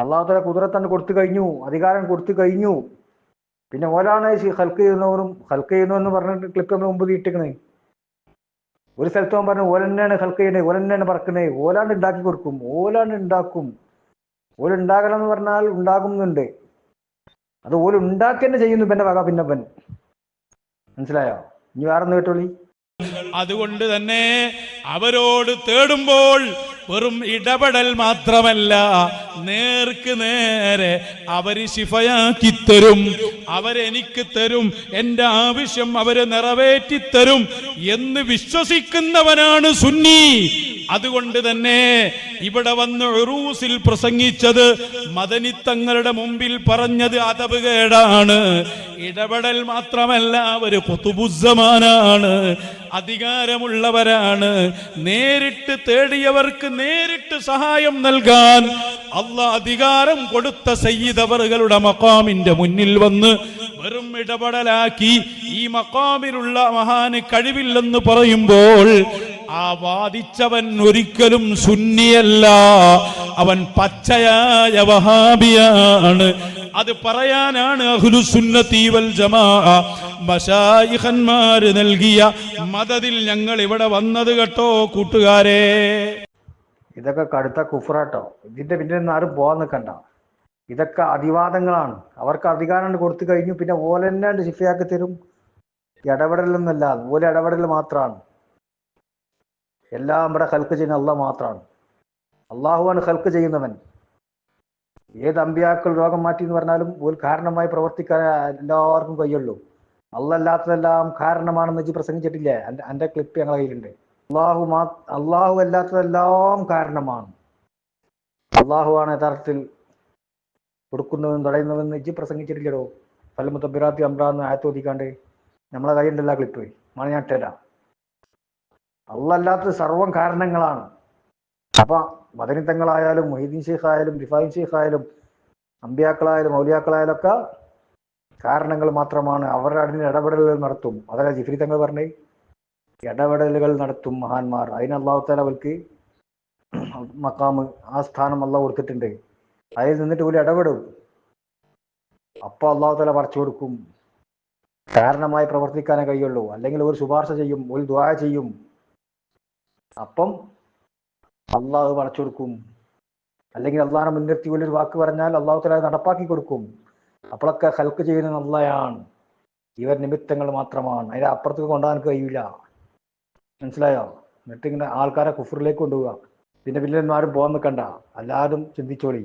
അള്ളാഹുത്തല കുതിരത്തണ്ട് കൊടുത്തു കഴിഞ്ഞു അധികാരം കൊടുത്തു കഴിഞ്ഞു. പിന്നെ ഓലാണ് ഹൽക്ക് ചെയ്യുന്നവരും ഹൽക്ക് ചെയ്യുന്നവെന്ന് പറഞ്ഞിട്ട് ക്ലിപ്പ് നമ്മൾ മുമ്പ് തീട്ടിക്കണേ ഒരു സ്ഥലത്ത് പറഞ്ഞു ഓലെന്നെയാണ് ഹൽക്ക് ചെയ്യണേ ഓലെന്നെയാണ് പറക്കണേ. ഓലാണ്ട് ഉണ്ടാക്കി കൊടുക്കും ഓലാണ്ട് ഉണ്ടാക്കും. ഓൽ ഉണ്ടാകണം എന്ന് പറഞ്ഞാൽ ഉണ്ടാകുന്നുണ്ട്. അത് ഓൽ ചെയ്യുന്നു പിന്നെ വക പിന്നപ്പൻ മനസ്സിലായോ? ഇനി വേറെ ഒന്ന് കേട്ടോളി. അതുകൊണ്ട് തന്നെ അവരോട് തേടുമ്പോൾ വെറും ഇടപെടൽ മാത്രമല്ല നേർക്ക് നേരെ അവർ ശിഫയാക്കി തരും അവരെനിക്ക് തരും എന്റെ ആവശ്യം അവർ നിറവേറ്റി തരും എന്ന് വിശ്വസിക്കുന്നവനാണ് സുന്നി. അതുകൊണ്ട് തന്നെ ഇവിടെ വന്ന് ഉറൂസിൽ പ്രസംഗിച്ചത് മദനിത്തങ്ങളുടെ മുമ്പിൽ പറഞ്ഞത് അതവ് കേടാണ്. ഇടപെടൽ മാത്രമല്ല ഒരു കുത്തുബുദ്ധമാനാണ് അധികാരമുള്ളവരാണ്. നേരിട്ട് തേടിയവർക്ക് നേരിട്ട് സഹായം നൽകാൻ അല്ല അധികാരം കൊടുത്ത സയ്യിദവറുകളുടെ മക്കാമിന്റെ മുന്നിൽ വന്ന് വെറും ഇടപെടലാക്കി ഈ മക്കാമിലുള്ള മഹാന് കഴിവില്ലെന്ന് പറയുമ്പോൾ ആ വാദിച്ചവൻ ഒരിക്കലും സുന്നിയല്ല. അവൻ പച്ചയായ വഹാബിയാണ്. അത് പറയാനാണ് അഹ്ലുസുന്നത്തി വൽ ജമാ മശായിഖന്മാര് നൽകിയ മതത്തിൽ ഞങ്ങൾ ഇവിടെ വന്നത് കേട്ടോ കൂട്ടുകാരെ. ഇതൊക്കെ കടുത്ത കുഫറാട്ടോ ഇതിന്റെ നിന്ന് ആരും പോകാൻ നിൽക്കണ്ട. ഇതൊക്കെ അതിവാദങ്ങളാണ് അവർക്ക് അധികാരം കൊടുത്തു കഴിഞ്ഞു. പിന്നെ ഓലെന്നെ ശിഫയാക്കി തരും. ഇടപെടലൊന്നുമല്ല. ഓല ഇടപെടൽ മാത്രമാണ്. എല്ലാം ഇവിടെ ഹൽക്ക് ചെയ്യുന്ന അള്ളാഹ് മാത്രമാണ് അള്ളാഹുവാണ് ഹൽക്ക് ചെയ്യുന്നവൻ. ഏത് അമ്പിയാക്കൾ രോഗം മാറ്റി എന്ന് പറഞ്ഞാലും ഒരു കാരണമായി പ്രവർത്തിക്കാൻ എല്ലാവർക്കും കഴിയുള്ളൂ. അല്ലല്ലാത്തതെല്ലാം കാരണമാണെന്ന് വെച്ച് പ്രസംഗിച്ചിട്ടില്ലേ? എന്റെ എന്റെ ക്ലിപ്പ് ഞങ്ങളുടെ കയ്യിലുണ്ട്. അള്ളാഹു മാ അള്ളാഹു അല്ലാത്തതെല്ലാം കാരണമാണ്. അള്ളാഹുവാണ് യഥാർത്ഥത്തിൽ കൊടുക്കുന്നവൻ തടയുന്നതെന്ന് വെച്ച് പ്രസംഗിച്ചിട്ടില്ലടോ? ഫലമുത്തബിറാത്തി അമ്രാന്ന് ആയത്തോദിക്കാണ്ട് നമ്മളെ കയ്യിലുണ്ടല്ലോ ക്ലിപ്പ് മണിയാട്ടല്ല അള്ളല്ലാത്തത് സർവം കാരണങ്ങളാണ്. അപ്പൊ മദനിത്തങ്ങളായാലും മൊഹീദ്ദീൻ ഷെയ്ഖ് ആയാലും റിഫായിൻ ഷെയ്ഖ് ആയാലും അമ്പിയാക്കളായാലും മൗലിയാക്കളായാലും ഒക്കെ കാരണങ്ങൾ മാത്രമാണ്. അവർ അതിന് ഇടപെടലുകൾ നടത്തും. അതല്ല ജിഫ്രി തങ്ങൾ പറഞ്ഞേ ഇടപെടലുകൾ നടത്തും മഹാന്മാർ. അതിന് അള്ളാഹുത്താല അവർക്ക് മക്കാമ് ആ സ്ഥാനം അള്ളാഹ് കൊടുത്തിട്ടുണ്ട്. അതിൽ നിന്നിട്ട് ഒരു ഇടപെടും. അപ്പൊ അള്ളാഹുത്താല പറിച്ചു കൊടുക്കും. കാരണമായി പ്രവർത്തിക്കാനേ കഴിയുള്ളൂ. അല്ലെങ്കിൽ ഒരു ശുപാർശ ചെയ്യും ഒരു ദ്വാര ചെയ്യും. അപ്പം അള്ളാഹ് പറച്ചു കൊടുക്കും. അല്ലെങ്കിൽ അള്ളാഹിനെ മുൻനിർത്തി വലിയൊരു വാക്ക് പറഞ്ഞാൽ അള്ളാഹു തല നടപ്പാക്കി കൊടുക്കും. അപ്പോഴൊക്കെ ഹൽക്ക് ചെയ്യുന്നത് അള്ളയാണ് ഇവർ നിമിത്തങ്ങൾ മാത്രമാണ്. അതിന് അപ്പുറത്തേക്ക് കൊണ്ടുപോകാൻ കഴിയില്ല. മനസ്സിലായോ? എന്നിട്ട് ഇങ്ങനെ ആൾക്കാരെ കുഫറിലേക്ക് കൊണ്ടുപോവുക. പിന്നെ വില്ലന്മാരും പോകാൻ നിൽക്കണ്ട. എല്ലാവരും ചിന്തിച്ചോളി.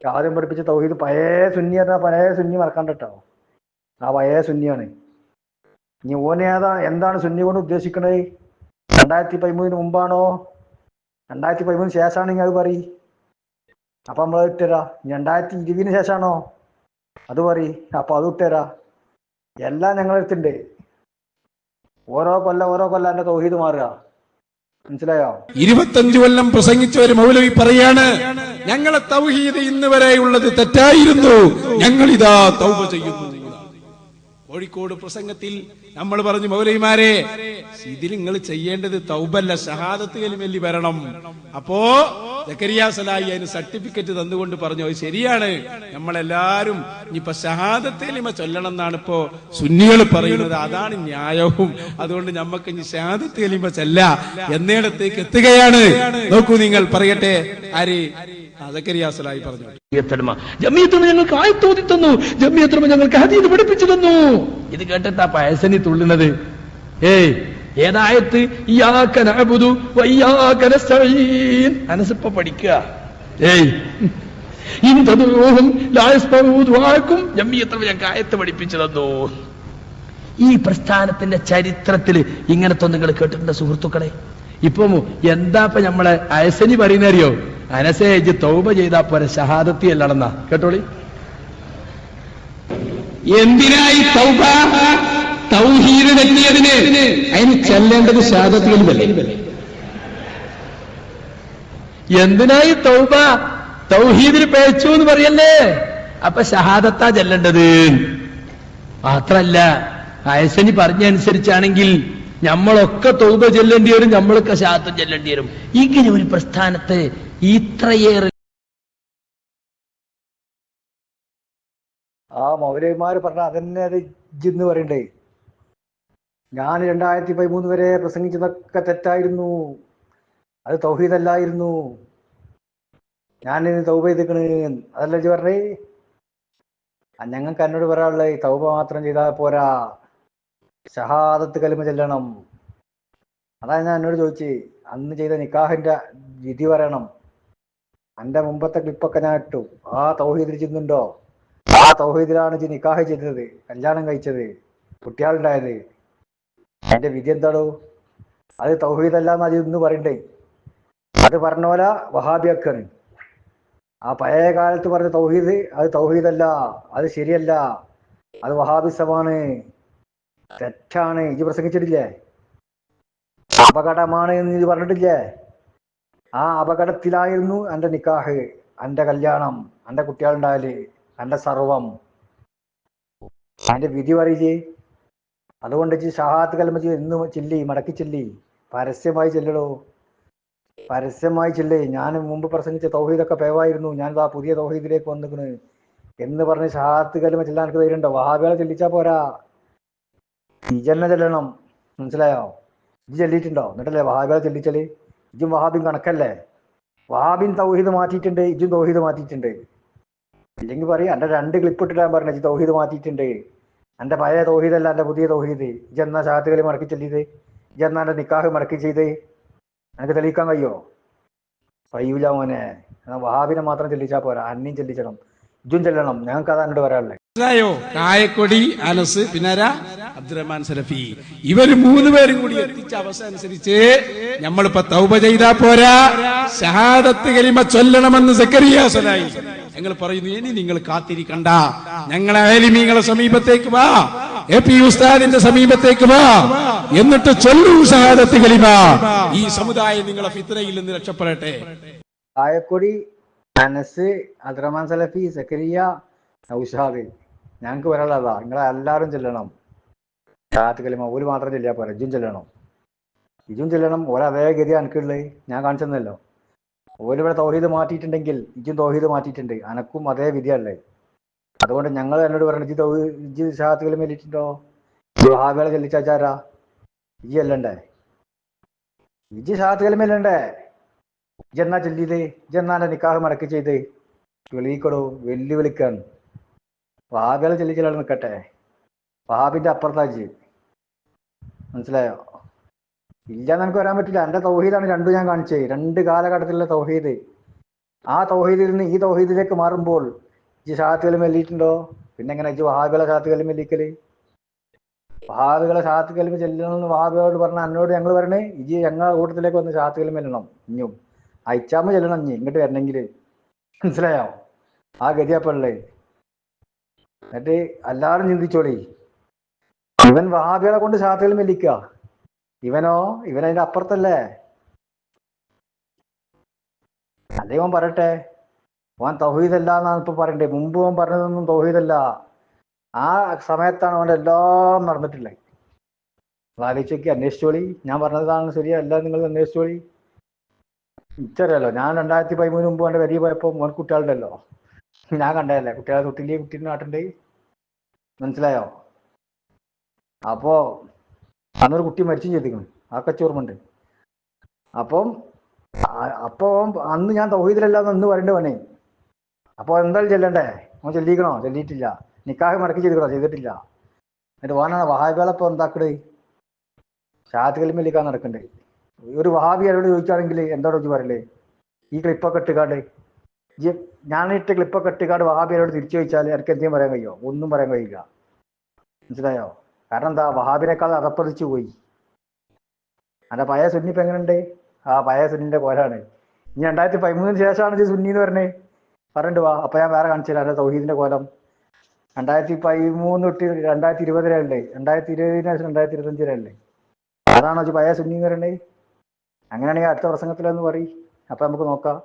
ആദ്യം പഠിപ്പിച്ച തൗഹീദ് പഴയ സുന്നി പറഞ്ഞാൽ പഴയ സുന്നി മറക്കണ്ട കേട്ടോ ആ പഴയ സുന്നിയാണ്. ഇനി ഓനേതാ എന്താണ് സുന്നി കൊണ്ട് ഉദ്ദേശിക്കണത്? രണ്ടായിരത്തി പതിമൂന്നിന് മുമ്പാണോ? രണ്ടായിരത്തി പതിമൂന്നിന് ശേഷമാണെങ്കിൽ അത് പറ അപ്പൊ നമ്മൾ ഇട്ടുതരാ രണ്ടായിരത്തി ഇരുപതിന് ശേഷമാണോ അത് പറ അപ്പൊ അത് ഇട്ടുതരാ എല്ലാം ഞങ്ങളെടുത്തുണ്ട് ഓരോ കൊല്ലം ഓരോ കൊല്ലം എന്റെ തൗഹീദ് മാറുക. മനസ്സിലായോ? ഇരുപത്തഞ്ചു കൊല്ലം പ്രസംഗിച്ച ഒരു മൗലവി പറയാണ് ഞങ്ങളെ തൗഹീദ് ഇന്ന് വരെയുള്ളത് തെറ്റായിരുന്നു. ഞങ്ങൾ ഇതാ തൗബ ചെയ്യുന്നു. കോഴിക്കോട് പ്രസംഗത്തിൽ നമ്മൾ പറഞ്ഞു മൗലൈമാരെ ഇതിൽ നിങ്ങൾ ചെയ്യേണ്ടത് തൗബല്ല ഷഹാദത്ത് കലിമല്ലി വരണം. അപ്പോ ജക്കരിയ സലായി അതിന് സർട്ടിഫിക്കറ്റ് തന്നുകൊണ്ട് പറഞ്ഞു അത് ശരിയാണ്. നമ്മളെല്ലാരും ഇനിയിപ്പൊ ഷഹാദത്ത് കലിമ ചൊല്ലണം എന്നാണ് ഇപ്പോ സുന്നികൾ പറയുന്നത്. അതാണ് ന്യായവും. അതുകൊണ്ട് നമുക്ക് ഇനി ഷഹാദത്ത് കലിമ ചെല്ല. എന്നിടത്തേക്ക് എത്തുകയാണ്. നോക്കൂ നിങ്ങൾ പറയട്ടെ. ആര്? ആ, ജക്കരിയ പറഞ്ഞു. ജമിയത്തുമ ഞങ്ങൾക്ക് ആയത്തോതി തന്നു. ജമിയത്തുമ ഞങ്ങൾക്ക് ഹദീദ് പഠിപ്പിച്ചു തന്നു. ഇത് കേട്ടിട്ടാ പയസനി തുള്ളുന്നത്. ഏയ് ഏതായത്ത് അനസിപ്പ പഠിക്കുക. ഏയ് ഞങ്ങൾക്ക് ആയത്ത് പഠിപ്പിച്ചു ഈ പ്രസ്ഥാനത്തിന്റെ ചരിത്രത്തിൽ ഇങ്ങനത്തെ നിങ്ങൾ കേട്ടിട്ടുണ്ട് സുഹൃത്തുക്കളെ? ഇപ്പം എന്താ ഇപ്പൊ നമ്മളെ അയസനി പറയുന്ന അറിയോ? അനസേ ഇജ്ജ് തൗബ ചെയ്താ പോരെ ഷഹാദത്തി അല്ലടന്ന കേട്ടോളി? എന്തിനായി തൗബ? തൗഹീദ് തെറ്റിയതിന്. അതിന് ചെല്ലേണ്ടത് ഷഹാദത്തിലുമല്ലേ എന്തിനായി തൗബ? തൗഹീദിന് പേച്ചു എന്ന് പറയല്ലേ? അപ്പൊ ഷഹാദത്താ ചെല്ലേണ്ടത്. മാത്രല്ല അയസനി പറഞ്ഞ അനുസരിച്ചാണെങ്കിൽ നമ്മളൊക്കെ തൗബ ചെല്ലേണ്ടി വരും നമ്മളൊക്കെ ശാത്തം ചെല്ലേണ്ടി വരും. ഇങ്ങനെ ഒരു പ്രസ്ഥാനത്ത് ഇത്രയേറെ ആ മൗലവിമാര് പറഞ്ഞ അതന്നെ അത് ഇജ്ജെന്ന് പറയണ്ടേ. ഞാൻ രണ്ടായിരത്തി പതിമൂന്ന് വരെ പ്രസംഗിച്ചതൊക്കെ തെറ്റായിരുന്നു. അത് തൗഹീദല്ലായിരുന്നു. ഞാൻ തൗബ ചെയ്തിക്കണ്. അതല്ല ഇജ്ജ് പറഞ്ഞേ? ഞങ്ങൾക്ക് എന്നോട് പറയാനുള്ളത് തൗബ മാത്രം ചെയ്താൽ പോരാ. ഷഹാദത്ത് കലിമ ചെല്ലണം. അതാണ് ഞാൻ എന്നോട് ചോദിച്ചേ. അന്ന് ചെയ്ത നിക്കാഹിന്റെ വിധി പറയണം. എന്റെ മുമ്പത്തെ ക്ലിപ്പൊക്കെ ഞാൻ ഇട്ടു. ആ തൗഹീദിൽ ചെന്നുണ്ടോ ആ തൗഹീദിലാണ് ഇജ്ജ് നിക്കാഹ് ചെയ്തത്. കല്യാണം കഴിച്ചത്. കുട്ടികളുണ്ടായത്. അതിന്റെ വിധി എന്താണോ അത് തൗഹീദല്ല എന്ന് അത് ഇന്ന് പറയണ്ടേ? അത് പറഞ്ഞ പോലെ ആ പഴയ കാലത്ത് പറഞ്ഞ തൗഹീദ് അത് തൗഹീദല്ല. അത് ശരിയല്ല. അത് വഹാബിസമാണ്. തെറ്റാണ്. ഇജ് പ്രസംഗിച്ചിട്ടില്ലേ? അപകടമാണ് എന്ന് ഇത് പറഞ്ഞിട്ടില്ലേ? ആ അപകടത്തിലായിരുന്നു എന്റെ നിക്കാഹ് എന്റെ കല്യാണം എന്റെ കുട്ടികളുണ്ടായാൽ എന്റെ സർവം. അതിന്റെ വിധി പറയില്ലേ അതുകൊണ്ട് ഇജ്ജ് ഷഹാത്ത് കലമ എന്ന് ചില്ലി മടക്കി ചില്ലി. പരസ്യമായി ചെല്ലടോ. പരസ്യമായി ചെല്ലേ. ഞാൻ മുമ്പ് പ്രസംഗിച്ച തൗഹീദൊക്കെ പേവായിരുന്നു. ഞാൻ ആ പുതിയ തൗഹീദിലേക്ക് വന്നിക്കണ്. എന്ന് പറഞ്ഞ് ഷഹാത്ത് കലമ ചെല്ലാൻ എനിക്ക് ധൈര്യമുണ്ടോ. വഹാബികളെ ചെല്ലിച്ചാ പോരാ. ഇജന്നെ ചെല്ലണം. മനസ്സിലായോ? ഇജ് ചെല്ലിയിട്ടുണ്ടോ? എന്നിട്ടല്ലേ വഹാബികളെ ചെല്ലിച്ചൽ? ഇജും വഹാബിൻ കണക്കല്ലേ? വഹാബിൻ തൗഹീദ് മാറ്റിയിട്ടുണ്ട് ഇജും തൗഹീദ് മാറ്റിയിട്ടുണ്ട്. ഇല്ലെങ്കിൽ പറയും എന്റെ രണ്ട് ക്ലിപ്പ് ഇട്ടിട്ടാൻ പറഞ്ഞു ഇജ് തൗഹീദ് മാറ്റിയിട്ടുണ്ട്. എന്റെ പഴയ തൗഹീദല്ല എന്റെ പുതിയ തൗഹീദ്. ഇജ് എന്നാ ഷഹാത്ത് കലി മടക്കി ചെല്ലിയത്? ഇജ് എന്നാ എന്റെ നിക്കാഹ് മടക്കി ചെയ്ത്? എനിക്ക് തെളിയിക്കാൻ കഴിയോ? കഴിയൂല മോനെ. വഹാബിനെ മാത്രം ചെല്ലിച്ചാൽ പോരാ. അന്നയും ചെല്ലിച്ചണം. ഇജും ചെല്ലണം. ഞങ്ങൾക്ക് അതാണ് പറയാനുള്ളത് മനസ്സിലായോ? കായക്കൊടി അനസ് പിന്നര അബ്ദുറഹ്മാൻ സലഫി. ഇവർ മൂന്ന് പേരും കൂടി എത്തിച്ച അവസ്ഥ അനുസരിച്ച് നമ്മളിപ്പോ തൗബ ചെയ്താ പോരാ. ഷഹാദത്ത് കലിമ ചൊല്ലണമെന്ന് സക്കരിയ സലായി ഞങ്ങൾ പറയുന്നു ഇനി നിങ്ങൾ കാത്തിരിക്കണ്ട. ഞങ്ങളെ അയലിമീങ്ങളെ സമീപത്തേക്ക് വാ. എ പി ഉസ്താദിന്റെ സമീപത്തേക്ക് വാ. എന്നിട്ട് ചൊല്ലൂ ഷഹാദത്ത് കലിമ. ഈ സമുദായം നിങ്ങളെ ഫിത്രയിൽ നിന്ന് രക്ഷപ്പെടട്ടെ. കായക്കൊടി അനസ് അബ്ദുറഹ്മാൻ സലഫി സക്കരിയ നൗഷാദ്. ഞങ്ങൾക്ക് പറയാനുള്ളതാ നിങ്ങളെ എല്ലാവരും ചെല്ലണം. കാത്ത് കലിമ ഒരു മാത്രം ചെല്ലിയാൽ പോരാ ഇജും ചെല്ലണം. ഇജും ചെല്ലണം ഒരതേ ഗതി എനിക്കുള്ളത് ഞാൻ കാണിച്ചെന്നല്ലോ. ഓരോ തൗഹീദ് മാറ്റിയിട്ടുണ്ടെങ്കിൽ ഇജും തൗഹീദ് മാറ്റിയിട്ടുണ്ട്. അനക്കും അതേ വിധിയല്ലേ അതുകൊണ്ട് ഞങ്ങൾ എന്നോട് പറഞ്ഞു ഇജ് തൗഹീദ് ഇജ് ഷാത്ത് കലിമ ചെല്ലിട്ടുണ്ടോ ഹാബികളെ ചെല്ലിച്ചാച്ചാരാ ഇജ് അല്ലണ്ടേ ഇജ് ഷാത്ത് കലിമ അല്ലണ്ടേ എന്നാ ചെല്ലിയത്? ഇജ് എന്നാ നിക്കാഹ് മടക്കി ചെയ്ത്? വെളിയിക്കടോ വെല്ലുവിളിക്കാണ്. വഹാബികളെ ചെല്ലിച്ചാൽ നിൽക്കട്ടെ പാപിന്റെ അപ്പുറത്താ ജീവ് മനസ്സിലായോ? ഇല്ല എനിക്ക് വരാൻ പറ്റില്ല. എന്റെ തൗഹീദാണ് രണ്ടും ഞാൻ കാണിച്ചത്. രണ്ട് കാലഘട്ടത്തിലുള്ള തൗഹീദ്. ആ തൗഹീദിൽ നിന്ന് ഈ തൗഹീദിലേക്ക് മാറുമ്പോൾ ഈ ഷാത്തുകൾ മെല്ലിയിട്ടുണ്ടോ? പിന്നെ എങ്ങനെ ഇജ്ജ് വഹാബികളെ ഷാത്തുകൾ മെല്ലിക്കൽ? വഹാബികളെ ഷാത്തുകൾ ചെല്ലണമെന്ന് വഹാബികളോട് പറഞ്ഞ എന്നോട് ഞങ്ങൾ പറഞ്ഞു ഇജി ഞങ്ങളെ കൂട്ടത്തിലേക്ക് വന്ന് ഷാത്തുകൾ മെല്ലണം. ഇഞ്ഞും. അയച്ചാമ്മ ചെല്ലണം ഇഞ്ഞി ഇങ്ങോട്ട് വരണമെങ്കിൽ മനസ്സിലായോ? ആ ഗതിയപ്പള്ളേ. എന്നിട്ട് എല്ലാവരും ചിന്തിച്ചോളി. ഇവൻ വഹാബികളെ കൊണ്ട് കലിമ മെല്ലിക്ക ഇവനോ? ഇവൻ അതിന്റെ അപ്പുറത്തല്ലേ? അദ്ദേഹം പറയട്ടെ? ഓൻ തൗഹീദല്ല എന്നാണ് ഇപ്പൊ പറയണ്ടേ. മുമ്പ് ഓൻ പറഞ്ഞതൊന്നും തൗഹീദല്ല. ആ സമയത്താണ് അവന്റെ എല്ലാം നടന്നിട്ടില്ല ആലോചിച്ചൊക്കെ അന്വേഷിച്ചോളി. ഞാൻ പറഞ്ഞതാണ് ശരിയല്ല നിങ്ങൾ അന്വേഷിച്ചോളി. ഇച്ചറിയാലോ ഞാൻ രണ്ടായിരത്തി പതിമൂന്ന് മുമ്പ് എന്റെ വരി പോയപ്പോൾ മോൻ കുട്ടികളുണ്ടല്ലോ. ഞാൻ കണ്ടതല്ലേ? കുട്ടികളെ തൊട്ടില്ലേ? കുട്ടീനെ നാട്ടുണ്ട് മനസ്സിലായോ? അപ്പോ അന്നൊരു കുട്ടി മരിച്ചും ചെയ്തിരിക്കുന്നു. ആ കച്ചോർമുണ്ട് അപ്പം അപ്പോ അന്ന് ഞാൻ തൗഹീദിലല്ലാന്ന് എന്ന് പറയേണ്ടി വേണേ അപ്പോൾ എന്തായാലും ചെല്ലണ്ടേ? അവൻ ചെല്ലിക്കണോ? ചെല്ലിയിട്ടില്ല. നിക്കാഹ് മടക്കി ചെയ്തിക്കണോ? ചെയ്തിട്ടില്ല. എന്നിട്ട് വാനാണ് വഹാബികളെ ഇപ്പോൾ എന്താക്കട് ഷാത്ത് കലിമലിക്കാൻ നടക്കണ്ടേ. ഒരു വഹാബി അവരോട് ചോദിക്കുകയാണെങ്കിൽ എന്താണോ ചോദിച്ചു പറയല്ലേ ഈ ക്ലിപ്പൊക്കെ ഇട്ടുകാണ്ട് ഇട്ട ക്ലിപ്പൊക്കെ ഇട്ടിക്കാട് വഹാബിനോട് തിരിച്ചു ചോദിച്ചാൽ എനിക്ക് എന്തെങ്കിലും പറയാൻ കഴിയോ? ഒന്നും പറയാൻ കഴിയില്ല. മനസ്സിലായോ? കാരണം എന്താ വഹാബിനേക്കാൾ അതപ്പതിച്ചു പോയി. അല്ല പഴയ സുന്നി ഇപ്പം എങ്ങനെയുണ്ട് ആ പഴയ സുന്നിന്റെ കോലാണ് ഇനി രണ്ടായിരത്തി പതിമൂന്നിന് ശേഷമാണ് സുന്നി എന്ന് പറഞ്ഞേ പറഞ്ഞിട്ട് വാ അപ്പൊ ഞാൻ വേറെ കാണിച്ചില്ല തരാം. സൗഹീദിന്റെ കോലം. രണ്ടായിരത്തി പതിമൂന്ന് തൊട്ട് രണ്ടായിരത്തി ഇരുപതിലല്ലേ രണ്ടായിരത്തി ഇരുപതിന് ശേഷം രണ്ടായിരത്തി ഇരുപത്തഞ്ചിലല്ലേ അതാണോ പഴയ സുന്നി എന്ന് പറയണ്ടേ അങ്ങനെയാണെങ്കിൽ അടുത്ത പ്രസംഗത്തിലൊന്ന് പറയും. അപ്പൊ നമുക്ക് നോക്കാം.